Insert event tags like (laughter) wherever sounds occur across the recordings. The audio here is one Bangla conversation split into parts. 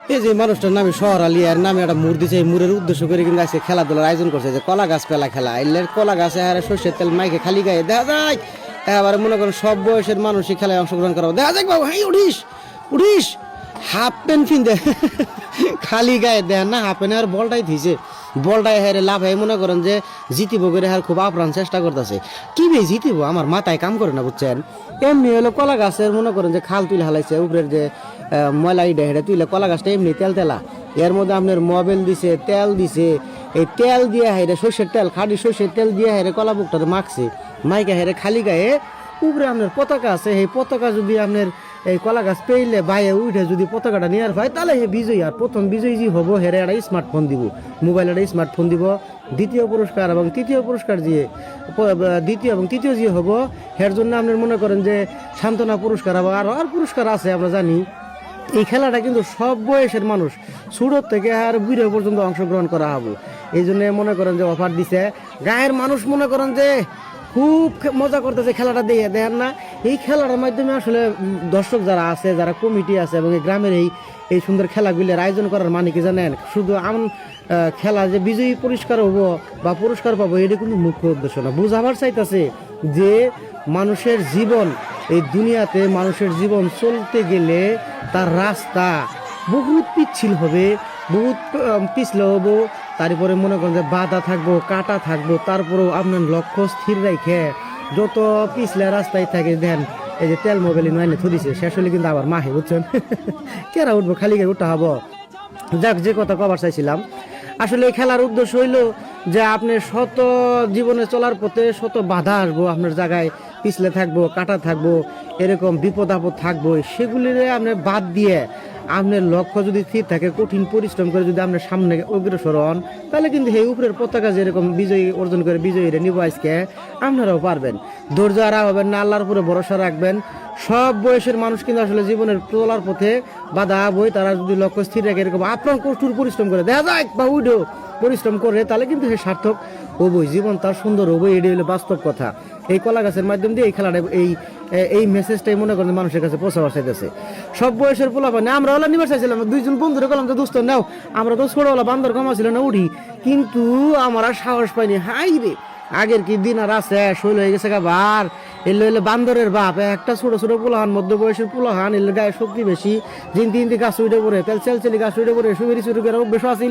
এই যে মানুষটার নামে শহর আলী আর নামে একটা মুর দিছে, এই মুরের উদ্দেশ্য করে কিন্তু আজকে খেলাধুলার আয়োজন করছে, যে কলা গাছ পেলা খেলা। এলের কলা গাছে হারে সর্ষের তেল মাইকে খালি গায়ে। দেখা যায় এবারে মনে করেন সব বয়সের মানুষই খেলায় অংশগ্রহণ করা দেখা যাক বাবু হ্যাঁ উঠিস! উঠিস! হাফ প্যান্ট ফিনতে খালি গায়ে দেন না, হাফ প্যান্ট আর বলটাই থিছে বলটাই হেরে লাভ হয় মনে করেন যে জিতিব করে হার খুব আপ্রাণ চেষ্টা করতেছে। কি বে জিতিব? আমার মাথায় কাম করে না, বুঝছেন? এমনি হলো কলা গাছের মনে করেন যে খাল তুলে হালাইছে, উপরের যে ময়লা ইডে হেঁটে তুলে কলা গাছটা এমনি তেল তেলা। এর মধ্যে আপনার মোবাইল দিছে, তেল দিছে। এই তেল দিয়ে হেরে সর্ষের তেল, খাঁটি সর্ষের তেল দিয়ে হেরে কলা বুকটাতে মাখছে। মাইকে হেরে খালি গায়ে উপরে আপনার পতাকা আছে, সেই পতাকা যদি আপনার এই কলা গাছ পেইলে বাইরে উঠে যদি পতাকাটা নেওয়ার হয়, তাহলে হে বিজয়ী। আর প্রথম বিজয়ী যে হব, হেরে একটা স্মার্টফোন দিব মোবাইল একটা স্মার্টফোন দিব। দ্বিতীয় পুরস্কার এবং তৃতীয় পুরস্কার যে দ্বিতীয় এবং তৃতীয় যে হব। এর জন্য আপনার মনে করেন যে সান্ত্বনা পুরস্কার এবং আরও আর পুরস্কার আছে, আমরা জানি। এই খেলাটা কিন্তু সব বয়সের মানুষ ছোটোর থেকে আর বুড়ো পর্যন্ত অংশগ্রহণ করা হবে। এই জন্য মনে করেন যে অফার দিছে। গায়ের মানুষ মনে করেন যে খুব মজা করতেছে খেলাটা দেখে দেখেন না। এই খেলাটার মাধ্যমে আসলে দর্শক যারা আছে, যারা কমিটি আছে এবং এই গ্রামের এই এই সুন্দর খেলাগুলির আয়োজন করার মানে কি জানেন? শুধু আম খেলা যে বিজয়ী পুরস্কার হব বা পুরস্কার পাবো, এটা কিন্তু মুখ্য উদ্দেশ্য না। বুঝাবার চাইতেছে যে, মানুষের জীবন, এই দুনিয়াতে মানুষের জীবন চলতে গেলে তার রাস্তা বহুত পিচ্ছিল হবে, বহুত পিছলে হব তারপরে মনে করেন যে বাধা থাকব, কাটা থাকব, তারপরেও আপনার লক্ষ্য স্থির রেখে যত পিছলে রাস্তায় থাকে, দেন এই যে তেল মোবাইল নাইনে থুদিছে শেষ হলে কিন্তু আবার মাহে, বুঝছেন? (laughs) কেরা উঠবো, খালি গায়ে উঠা হব? যাক, যে কথা কবার চাইছিলাম। আসলে এই খেলার উদ্দেশ্য হইল যে আপনি শত জীবনে চলার পথে শত বাধা আসব, আপনার জায়গায় পিছলে থাকব, কাটা থাকব, এরকম বিপদ আপদ থাকব, সেগুলিরে আপনি বাদ দিয়ে আপনার লক্ষ্য যদি স্থির থাকে, কঠিন পরিশ্রম করে যদি আপনার সামনে অগ্রসর হন, তাহলে কিন্তু এই উপরের পতাকা যেরকম বিজয়ী অর্জন করে বিজয়ীরা নিব আজকে আপনারাও পারবেন। ধৈর্য হারা হবেন না, আল্লাহর উপরে ভরসা রাখবেন। সব বয়সের মানুষ কিন্তু আসলে জীবনের চলার পথে বাধা বই তারা যদি লক্ষ্য স্থির রাখে, এরকম আপনার কঠোর পরিশ্রম করে, দেখা যায় বা উইডো পরিশ্রম করে, তাহলে কিন্তু সে সার্থক হবই। জীবন তার সুন্দর হবই, এটাই হলো বাস্তব কথা। এই কলা গাছের মাধ্যম দিয়ে এই খেলাটা, এই এই মেসেজটাই মনে করেন মানুষের কাছে পৌঁছাবার চাইতেছে। সব বয়সের পোলা পানে আমরা ওলা নিবার চাইছিলাম দুইজন বন্ধুরে কলাম তো দুস্থ নাও, আমরা তো ছোটবেলা বান্দর কমা ছিল না, উঠি। কিন্তু আমরা সাহস পাইনি। হাই রে, আগের কি দিন আর আছে, শৈল হয়ে গেছে বার। এলে এলে বান্দরের বাপ, একটা ছোট ছোট পোলাহান মধ্য বয়সের পোলাহান, এলে গায়ে শক্তি বেশি। দিন তিন দিন গাছ উঠে পড়ে, তেল চেল চেলি গাছ উঠে পড়ে সুবিরি শুরু করে বেশ আছে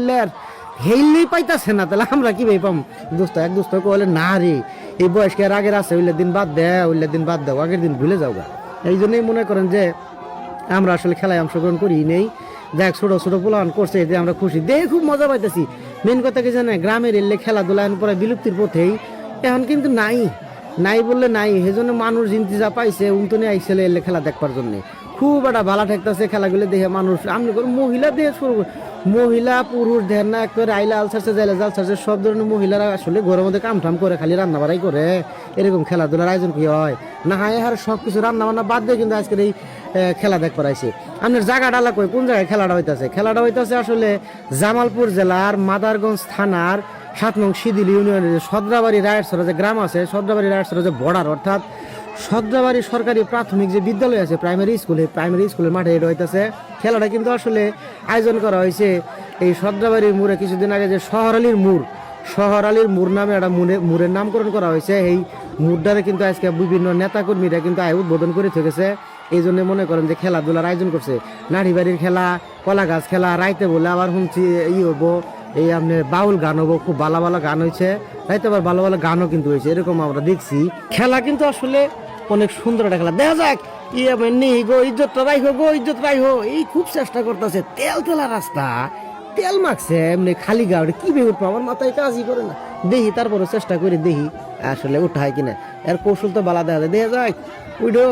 হেললেই পাইতাছে না, তাহলে আমরা কি ভাই পাম? দোস্ত, এক দোস্ত কলে না রে এই বয়সকে আর আগের আছে? ওইলে দিন বাদ দে, ওইলে দিন বাদ দাও, আগের দিন ভুলে যাও গা। এই জন্যই মনে করেন যে আমরা আসলে খেলায় অংশগ্রহণ করি নেই। দেখ ছোট ছোট পোলান করছে, যে আমরা খুশি। দেখে খুব মজা পাইতেছি। মেন কথা কি জানে গ্রামের এলে খেলাধুলা পরে বিলুপ্তির পথেই। এখন কিন্তু নাই। নাই বললে নাই। সেজন্য মানুষ জিনতি যা পাইছে উন্তনে আইসেলে এলে খেলা দেখবার জন্যে। খুব একটা ভালো ঠেকতেছে খেলাগুলো দেখে মানুষ। আমি মহিলা দেখে শুরু। মহিলা, পুরুষ ধ্যানা না, একবারে আইলা জাইলা সব ধরনের মহিলারা আসলে ঘরের মধ্যে কাম টাম করে, খালি রান্না বাড়াই করে। এরকম খেলাধুলার আয়োজন কি হয়? না হায় আর সব কিছু রান্না বান্না বাদ দিয়ে কিন্তু আজকের এই খেলা দেখ করাইছে। আপনার জায়গা ডালা কই কোন জায়গায় খেলাটা হইতাছে? খেলাটা হইতাছে আসলে জামালপুর জেলার মাদারগঞ্জ থানার সাত নং শিদিল ইউনিয়নের যে সদ্রাবাড়ি রায়টসরা যে গ্রাম আছে, সদ্রাবাড়ি রায়টসরা যে বর্ডার অর্থাৎ সদ্রাবাড়ি সরকারি প্রাথমিক যে বিদ্যালয় আছে প্রাইমারি স্কুলে প্রাইমারি স্কুলের মাঠে এটা হইতাছে। খেলাটা কিন্তু আসলে আয়োজন করা হয়েছে এই সদ্রাবাড়ির মোড়ে। কিছুদিন আগে যে শহর শহরালির মোড়, শহর আলীর মুর নামে একটা মুরে মুরের নামকরণ করা হয়েছে। এই মুরডারে কিন্তু আজকে বিভিন্ন নেতাকর্মীরা কিন্তু আয় উদ্বোধন করে থেকেছে। এই জন্য মনে করেন যে খেলাধুলার আয়োজন করছে। নাড়ি বাড়ির খেলা কলা গাছ খেলা, রাইতে বলে আবার শুনছি ই হব। এই আপনি বাউল গান হব, খুব ভালো ভালো গান হয়েছে তাই তো আবার ভালো ভালো গানও কিন্তু হয়েছে এরকম আমরা দেখছি। খেলা কিন্তু আসলে অনেক সুন্দর একটা খেলা। দেখা যাক, ই আমার নেই গো ইজ্জতটা রাইহো গো, ইজ্জত রাইহো। এই খুব চেষ্টা করতেছে, তেল তেলা রাস্তা। তেল মাখছে, এমনি খালি গাড়ি কি ভেবে উঠবো? আমার মাথায় কাজই করে না। দেখি তারপরে চেষ্টা করে দেখি আসলে উঠায় কিনা। এর কৌশল তো বালা দেখা যায়। দেখা যায় উইডো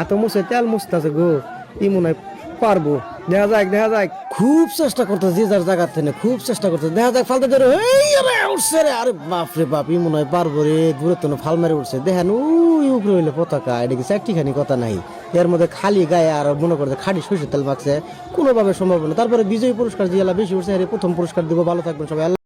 এত মুছে, তেল মুছতেছে গো। ই মনে হয় পারব। দেখা যাক দেখা যাক। খুব চেষ্টা করতেছে যে যার জায়গার থেকে, খুব চেষ্টা করতেছে। দেখা যাক, ফালতে ধরে উঠছে রে। আরে বাপ রে বাপ মনে হয় পারব রে, দূরে তো ফাল মেরে উঠছে। দেখেন ওই উপরে হইলে পতাকা, এটা কি চারটিখানি কথা নাই। এর মধ্যে খালি গায়ে আর মনে করতে খালি সরষের তেল মাখছে, কোনোভাবে সম্ভব না। তারপরে বিজয়ী পুরস্কার দিয়ে বেশি উঠছে প্রথম পুরস্কার দিব, ভালো থাকবেন সবাই